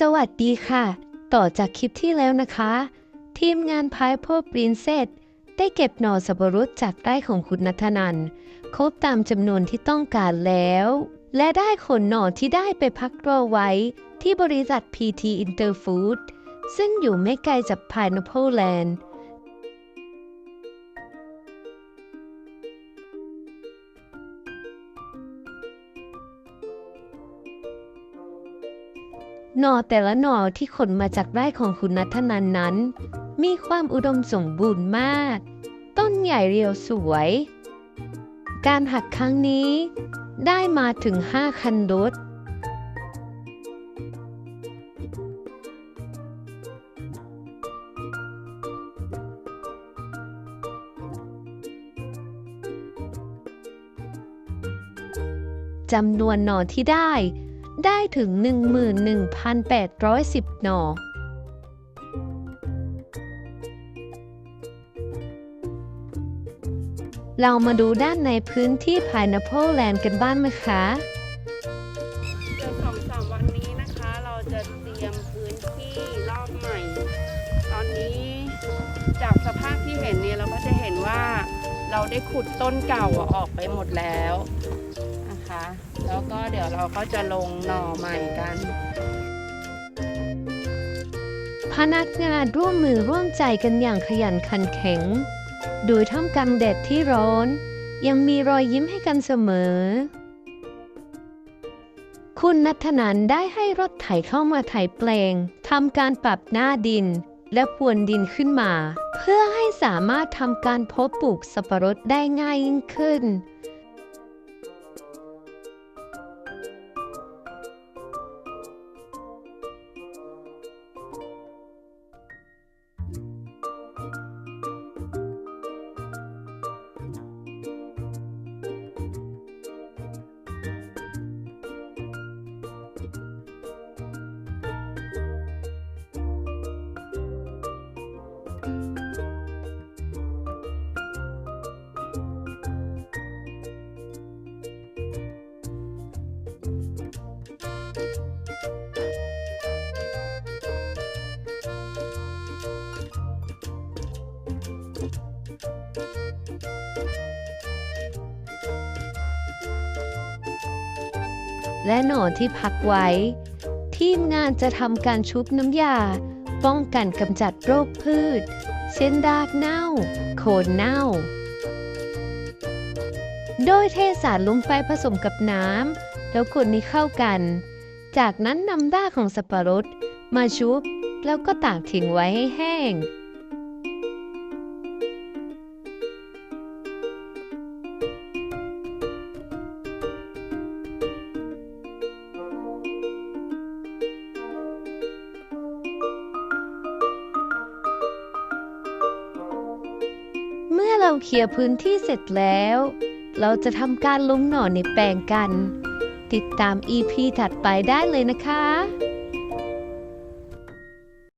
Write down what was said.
สวัสดีค่ะ ต่อจากคลิปที่แล้วนะคะ ทีมงานพายพ่อปรินเซสได้เก็บหน่อสับปะรดจากไร่ของคุณนัทนันครบตามจำนวนที่ต้องการแล้ว และได้ขนหน่อที่ได้ไปพักรอไว้ที่บริษัท PT Interfood ซึ่งอยู่ไม่ไกลจากพายโนโปลแลน หน่อแต่ละหน่อที่ขนมาจากไร่ของคุณนัทนันนั้น มีความอุดมสมบูรณ์มาก ต้นใหญ่เรียวสวย การหักครั้งนี้ได้มาถึง5คันรถจำนวนหน่อที่ได้ ได้ถึง 11,810 หน่อ เรามาดูด้านในพื้นที่ Pineapple Land กันบ้างไหมคะเดี๋ยวสองสามวันนี้นะคะ เราจะเตรียมพื้นที่รอบใหม่ ตอนนี้จากสภาพที่เห็นเนี่ยเราก็จะเห็นว่าเราได้ขุดต้นเก่าออกไปหมดแล้ว นะคะ แล้วก็เดี๋ยวเราก็จะลงหน่อใหม่กัน พนักงานร่วมมือร่วมใจกันอย่างขยันขันแข็ง โดยท่ามกลางแดดที่ร้อน ยังมีรอยยิ้มให้กันเสมอ คุณนัทนันได้ให้รถไถเข้ามาไถแปลงทำการปรับหน้าดินและพรวนดินขึ้นมา เพื่อให้สามารถทำการเพาะปลูกสับปะรดได้ง่ายยิ่งขึ้น และหน่อที่พักไว้ ทีมงานจะทำการชุบน้ำยา ป้องกันกำจัดโรคพืช เช่นรากเน่า โคนเน่า โดยเทสารลงไปผสมกับน้ำแล้วคนให้เข้ากัน จากนั้นนำรากของสับปะรด มาชุบแล้วก็ตากทิ้งไว้ให้แห้ง เราเคลียร์พื้นที่เสร็จแล้ว เราจะทำการลงหน่อในแปลงกัน ติดตาม EP ถัดไปได้เลยนะคะ